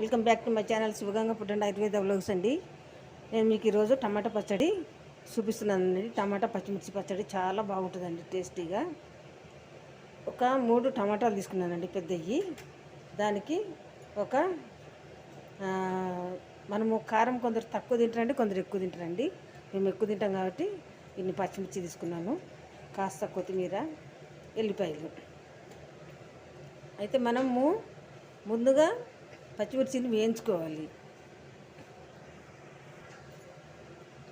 Welcome back to my channel Sivaganga food and Ayurveda blogs అండి. నేను మీకు ఈరోజు టమాటా పచ్చడి చూపిస్తున్నానండి టమాటా పచ్చిమిర్చి పచ్చడి చాలా బాగుంటుందండి టేస్టీగా. ఒక మూడు టమాటాలు తీసుకున్నానండి పెద్దవి దానికి ఒక మనము కారం కొందరు తక్కువ తింటారండి కొందరు ఎక్కువ తింటారండి. మేము ఎక్కువ తింటాం కాబట్టి ఇన్ని పచ్చిమిర్చి తీసుకున్నాను కాస్త కొత్తిమీర ఎల్లిపాయలు. అయితే మనము ముందుగా పచ్చిమిర్చిని వేయించుకోవాలి.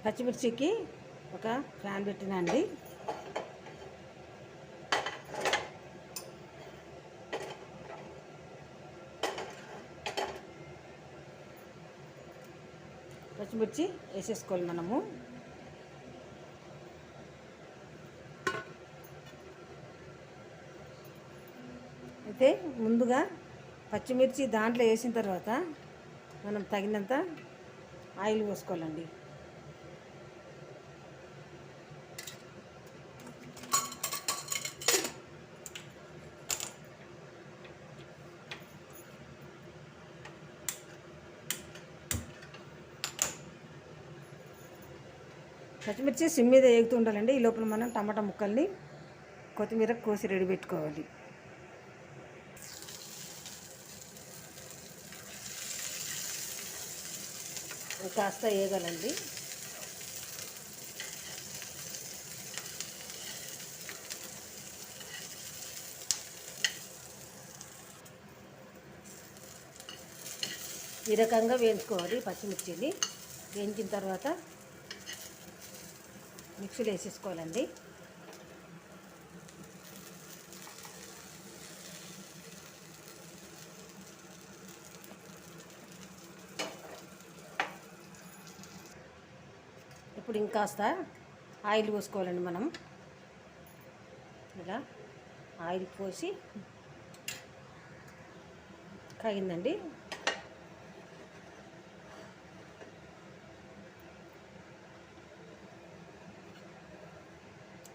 పచ్చిమిర్చికి ఒక ఫ్యాన్ పెట్టినండి. పచ్చిమిర్చి వేసేసుకోవాలి మనము. అయితే ముందుగా పచ్చిమిర్చి దాంట్లో వేసిన తర్వాత మనం తగినంత ఆయిల్ పోసుకోవాలండి. పచ్చిమిర్చి సిమ్ మీద వేగుతూ ఉండాలండి. ఈ లోపల మనం టమాటా ముక్కల్ని కొత్తిమీర కోసి రెడీ పెట్టుకోవాలి. కాస్త వేయగలండి ఈ రకంగా వేయించుకోవాలి పచ్చిమిర్చిని. వేయించిన తర్వాత మిక్సీలో వేసేసుకోవాలండి. ఇప్పుడు ఇంకాస్త ఆయిల్ పోసుకోవాలండి మనం. ఇలా ఆయిల్ పోసి కాగిందండి.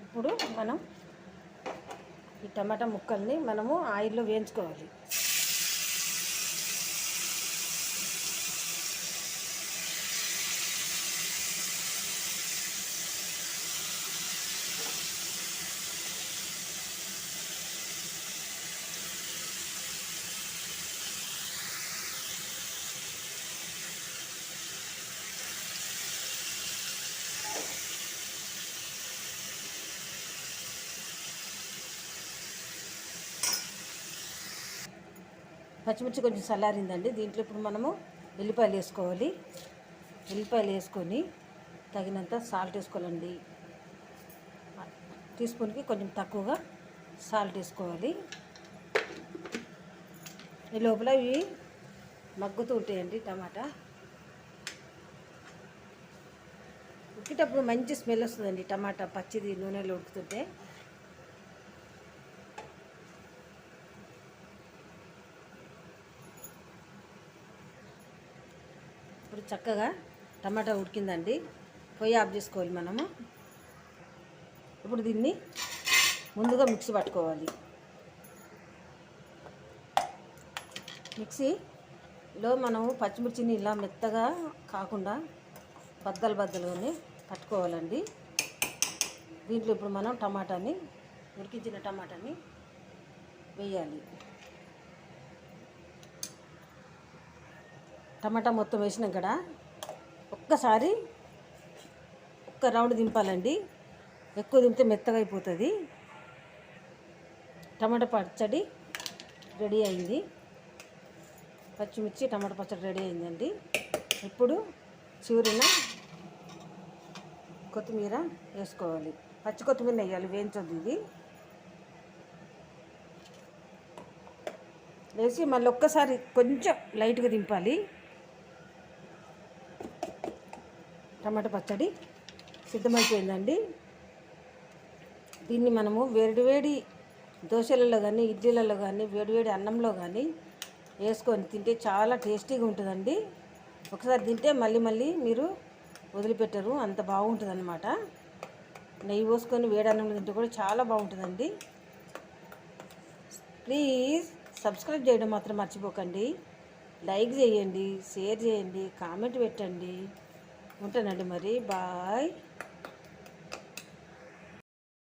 ఇప్పుడు మనం ఈ టమాటా ముక్కల్ని మనము ఆయిల్లో వేయించుకోవాలి. పచ్చిమిర్చి కొంచెం చల్లారిందండి. దీంట్లో ఇప్పుడు మనము ఎల్లిపాయలు వేసుకోవాలి. ఎల్లిపాయలు వేసుకొని తగినంత సాల్ట్ వేసుకోవాలండి. టీ స్పూన్కి కొంచెం తక్కువగా సాల్ట్ వేసుకోవాలి. ఈ లోపల ఇవి మగ్గుతూ ఉంటాయండి టమాటా. ఉక్కేటప్పుడు మంచి స్మెల్ వస్తుందండి టమాటా పచ్చిది నూనెలో ఉడుకుతుంటే. ఇప్పుడు చక్కగా టమాటా ఉడికిందండి. పొయ్యి ఆఫ్ చేసుకోవాలి మనము. ఇప్పుడు దీన్ని ముందుగా మిక్సీ పట్టుకోవాలి. మిక్సీలో మనము పచ్చిమిర్చిని ఇలా మెత్తగా కాకుండా బద్దలు బద్దలుగానే పట్టుకోవాలండి. దీంట్లో ఇప్పుడు మనం టమాటాని ఉడికించిన టమాటాని వేయాలి. టమాటా మొత్తం వేసినాం కదా ఒక్కసారి ఒక్క రౌండ్ దింపాలండి. ఎక్కువ దింపితే మెత్తగా అయిపోతుంది. టమాటా పచ్చడి రెడీ అయింది. పచ్చిమిర్చి టమాటా పచ్చడి రెడీ అయిందండి. ఇప్పుడు చివరిన కొత్తిమీర వేసుకోవాలి. పచ్చి కొత్తిమీర వేయాలి వేయించొద్దు ఇది. వేసి మళ్ళీ ఒక్కసారి కొంచెం లైట్గా దింపాలి. టమాటా పచ్చడి సిద్ధమైపోయిందండి. దీన్ని మనము వేడివేడి దోశలలో కానీ ఇడ్లీలలో కానీ వేడివేడి అన్నంలో కానీ వేసుకొని తింటే చాలా టేస్టీగా ఉంటుందండి. ఒకసారి తింటే మళ్ళీ మళ్ళీ మీరు వదిలిపెట్టరు అంత బాగుంటుంది అనమాట నెయ్యి పోసుకొని వేడి అన్నంలో తింటే కూడా చాలా బాగుంటుందండి. ప్లీజ్ సబ్స్క్రైబ్ చేయడం మాత్రం మర్చిపోకండి. లైక్ చేయండి షేర్ చేయండి కామెంట్ పెట్టండి. முட்டை நடுமறி பாய்